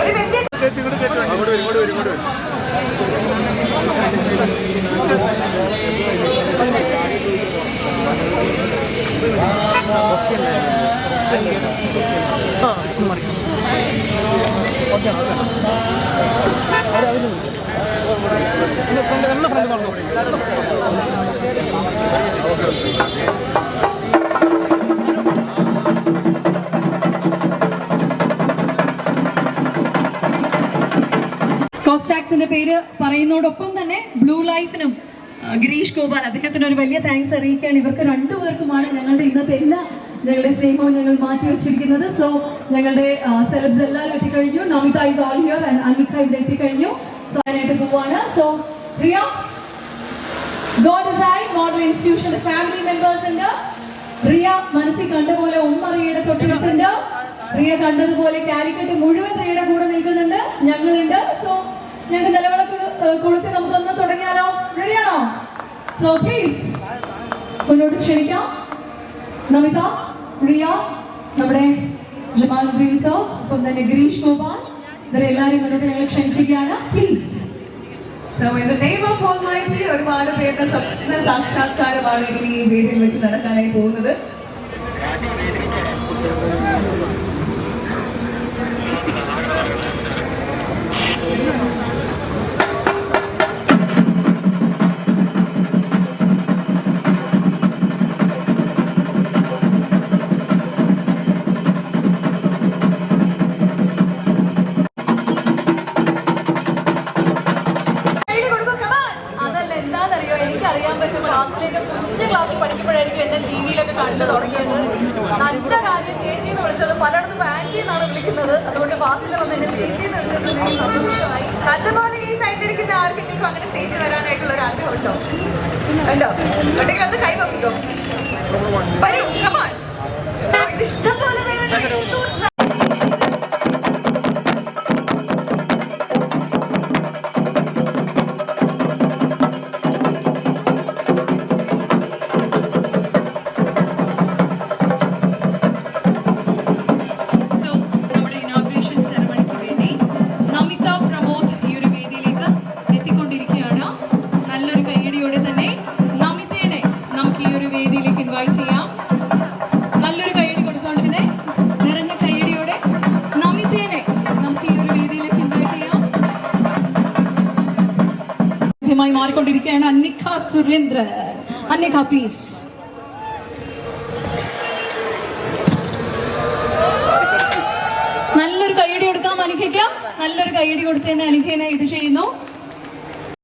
ഒരു വലിയ front front front പറഞ്ഞു കോസ്റ്റാക്സിന്റെ പേര് പറയുന്നതോടൊപ്പം തന്നെ ബ്ലൂ ലൈഫിനും ഗിരീഷ് ഗോപാൽ അദ്ദേഹത്തിന് ഒരു വലിയ താങ്ക്സ് അറിയിക്കുകയാണ്. ഇവർക്ക് രണ്ടുപേർക്കുമാണ് ഞങ്ങളുടെ ഇന്നത്തെ എല്ലാ ഞങ്ങളുടെ സ്നേഹവും ഞങ്ങൾ മാറ്റി വെച്ചിരിക്കുന്നത്. സോ ഞങ്ങളുടെ സെലബ്സ് എല്ലാവരും എത്തിക്കഴിഞ്ഞു. Namitha is all here Amitha ഇവിടെ എത്തിക്കഴിഞ്ഞു. സോ അതിനായിട്ട് പോവാണ്. So Priya god design model institution family members ഉണ്ട്. റിയ മനസ്സിൽ കണ്ടപോലെ ഉമ്മറിയുടെ തൊട്ടടുത്തുണ്ട് പ്രിയ കണ്ടതുപോലെ കാലിക്കറ്റ് മുഴുവൻ റിയയുടെ കൂടെ നിൽക്കുന്നുണ്ട്. ഞങ്ങളുണ്ട്. സോ പ്ലീസ് മുന്നോട്ട് ക്ഷണിക്കാം. നമിത പ്രിയ നമ്മുടെ ജമാൽ ഗ്രീൻ സർ ഒപ്പം തന്നെ ഗിരീഷ് ഗോപാൽ. ഇവരെ എല്ലാവരെയും മുന്നോട്ട് ഞങ്ങൾ ക്ഷണിക്കുകയാണ്. Please So in the name of Almighty, ഒരുപാട് പേരുടെ സ്വപ്ന സാക്ഷാത്കാരമാണ് ഇനി ഈ വീട്ടിൽ വെച്ച് നടക്കാനായി പോകുന്നത്. എന്താണെന്നറിയോ എനിക്ക് അറിയാൻ പറ്റും ക്ലാസ്സിലേക്ക് കുഞ്ഞു ക്ലാസ്സിൽ പഠിക്കുമ്പോഴായിരിക്കും എന്നെ ടി വിയിലൊക്കെ കണ്ടു തുടങ്ങിയത്. നല്ല കാര്യം ചേച്ചി എന്ന് വിളിച്ചത് പലയിടത്തും ആന്റി എന്നാണ് വിളിക്കുന്നത്. അതുകൊണ്ട് ക്ലാസ്സിൽ വന്ന് എന്നെ ചേച്ചി എന്ന് വിളിച്ചത് സന്തോഷമായി. അതുപോലെ ഈ സൈഡിലിരിക്കുന്ന ആർക്കെങ്കിലും അങ്ങനെ സ്റ്റേജിൽ വരാനായിട്ടുള്ള ഒരു ആഗ്രഹം ഉണ്ടോ? ഉണ്ടോ ഉണ്ടെങ്കിൽ അത് കൈ നോക്കിക്കോ. വരൂ ഇഷ്ടം ആദ്യമായി മാറിക്കൊണ്ടിരിക്കുകയാണ്. അന്നിഖ സുരേന്ദ്രൻ അന്നിഖ പ്ലീസ് നല്ലൊരു കൈയടി കൊടുക്കാം അനിഖയ്ക്ക് നല്ലൊരു കൈയടി കൊടുത്തതിന് അനിഖേനെ ഇത് ചെയ്യുന്നു.